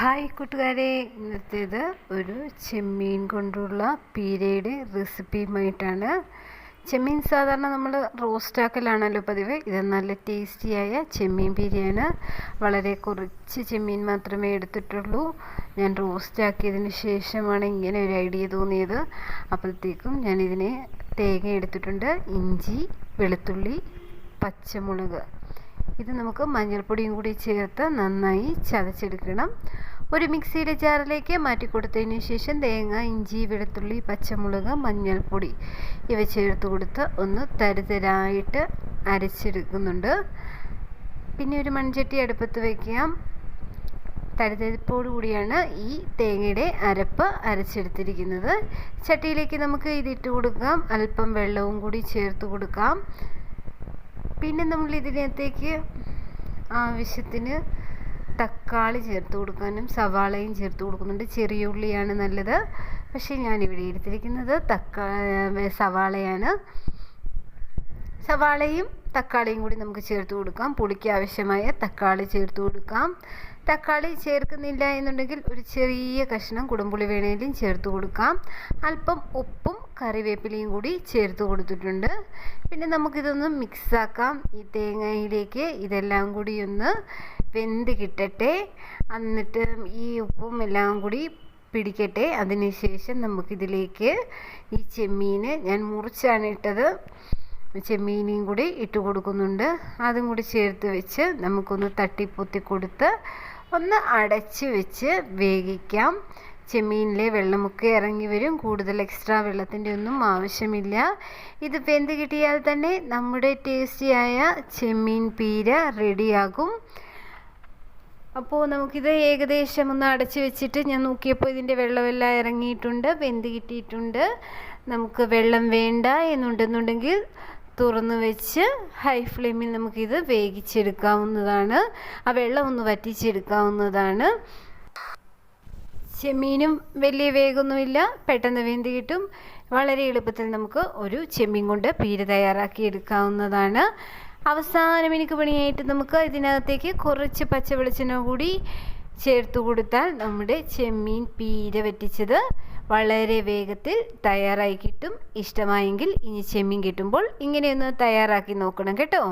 Hi കൂട്ടുകാരെ. ഇന്നത്തേത് ഒരു ചെമ്മീൻ കൊണ്ടുള്ള പീരയുടെ റെസിപ്പിയുമായിട്ടാണ്. ചെമ്മീൻ സാധാരണ നമ്മൾ റോസ്റ്റാക്കലാണല്ലോ പതിവ്. ഇത് നല്ല ടേസ്റ്റിയായ ചെമ്മീൻ പീരയാണ് വളരെ കുറച്ച് ചെമ്മീൻ മാത്രമേ എടുത്തിട്ടുള്ളൂ. ഞാൻ റോസ്റ്റാക്കിയതിന് ശേഷമാണ് ഇങ്ങനെ ഒരു ഐഡിയ തോന്നിയത്. അപ്പോഴത്തേക്കും ഞാനിതിനെ തേങ്ങ എടുത്തിട്ടുണ്ട്. ഇഞ്ചി വെളുത്തുള്ളി പച്ചമുളക്. ഇത് നമുക്ക് മഞ്ഞൾപ്പൊടിയും കൂടി ചേർത്ത് നന്നായി ചതച്ചെടുക്കണം. ഒരു മിക്സിയുടെ ജാറിലേക്ക് മാറ്റി കൊടുത്തതിന് ശേഷം തേങ്ങ ഇഞ്ചി വെളുത്തുള്ളി പച്ചമുളക് മഞ്ഞൾപ്പൊടി ഇവ ചേർത്ത് കൊടുത്ത് ഒന്ന് തരിതരായിട്ട് അരച്ചെടുക്കുന്നുണ്ട്. പിന്നെ ഒരു മൺചട്ടി അടുപ്പത്ത് വയ്ക്കാം തരിതരിപ്പോടു കൂടിയാണ് ഈ തേങ്ങയുടെ അരപ്പ് അരച്ചെടുത്തിരിക്കുന്നത്. ചട്ടിയിലേക്ക് നമുക്ക് ഇതിട്ട് കൊടുക്കാം. അല്പം വെള്ളവും കൂടി ചേർത്ത് കൊടുക്കാം. പിന്നെ നമ്മൾ ഇതിനകത്തേക്ക് ആവശ്യത്തിന് തക്കാളി ചേർത്ത് കൊടുക്കാനും സവാളയും ചേർത്ത് കൊടുക്കുന്നുണ്ട്. ചെറിയ ഉള്ളിയാണ് നല്ലത്. പക്ഷേ ഞാനിവിടെ എടുത്തിരിക്കുന്നത് തക്കാ സവാളയാണ്. സവാളയും തക്കാളിയും കൂടി നമുക്ക് ചേർത്ത് കൊടുക്കാം. പുളിക്ക് ആവശ്യമായ തക്കാളി ചേർത്ത് കൊടുക്കാം. തക്കാളി ചേർക്കുന്നില്ല എന്നുണ്ടെങ്കിൽ ഒരു ചെറിയ കഷ്ണം കുടംപുളി വേണേലും ചേർത്ത് കൊടുക്കാം. അല്പം ഉപ്പും കറിവേപ്പിലയും കൂടി ചേർത്ത് കൊടുത്തിട്ടുണ്ട്. പിന്നെ നമുക്കിതൊന്ന് മിക്സാക്കാം. ഈ തേങ്ങയിലേക്ക് ഇതെല്ലാം കൂടി ഒന്ന് വെന്ത് കിട്ടട്ടെ. എന്നിട്ട് ഈ ഉപ്പും എല്ലാം കൂടി പിടിക്കട്ടെ. അതിനുശേഷം നമുക്കിതിലേക്ക് ഈ ചെമ്മീൻ ഞാൻ മുറിച്ചാണ് ഇട്ടത്. ചെമ്മീനും കൂടി ഇട്ട് കൊടുക്കുന്നുണ്ട്. അതും കൂടി ചേർത്ത് വെച്ച് നമുക്കൊന്ന് തട്ടിപ്പൊത്തി കൊടുത്ത് ഒന്ന് അടച്ച് വെച്ച് വേവിക്കാം. ചെമ്മീനിലെ വെള്ളമൊക്കെ ഇറങ്ങി വരും. കൂടുതൽ എക്സ്ട്രാ വെള്ളത്തിന്റെ ഒന്നും ആവശ്യമില്ല. ഇത് വെന്ത് കിട്ടിയാൽ തന്നെ നമ്മുടെ ടേസ്റ്റിയായ ചെമ്മീൻ പീര റെഡിയാകും. അപ്പോൾ നമുക്കിത് ഏകദേശം ഒന്ന് അടച്ച് വെച്ചിട്ട് ഞാൻ നോക്കിയപ്പോൾ ഇതിന്റെ വെള്ളമെല്ലാം ഇറങ്ങിയിട്ടുണ്ട്. വെന്ത് കിട്ടിയിട്ടുണ്ട്? നമുക്ക് വെള്ളം വേണ്ട എന്നുണ്ടെന്നുണ്ടെങ്കിൽ തുറന്ന് വെച്ച് ഹൈ ഫ്ലെയിമിൽ നമുക്കിത് വേവിച്ചെടുക്കാവുന്നതാണ്. ആ വെള്ളം ഒന്ന് വറ്റിച്ചെടുക്കാവുന്നതാണ്. ചെമ്മീനും വലിയ വേഗമൊന്നുമില്ല പെട്ടെന്ന് വെന്ത് കിട്ടും. വളരെ എളുപ്പത്തിൽ നമുക്ക് ഒരു ചെമ്മീൻ കൊണ്ട് പീര് തയ്യാറാക്കി എടുക്കാവുന്നതാണ്. അവസാനം എനിക്ക് പണിയായിട്ട് നമുക്ക് ഇതിനകത്തേക്ക് കുറച്ച് പച്ച വെളിച്ചെണ്ണ കൂടി ചേർത്ത് കൊടുത്താൽ നമ്മുടെ ചെമ്മീൻ പീര വറ്റിച്ചത് വളരെ വേഗത്തിൽ തയ്യാറായി കിട്ടും. ഇഷ്ടമായെങ്കിൽ ഇനി ചെമ്മീൻ കിട്ടുമ്പോൾ ഇങ്ങനെയൊന്ന് തയ്യാറാക്കി നോക്കണം കേട്ടോ.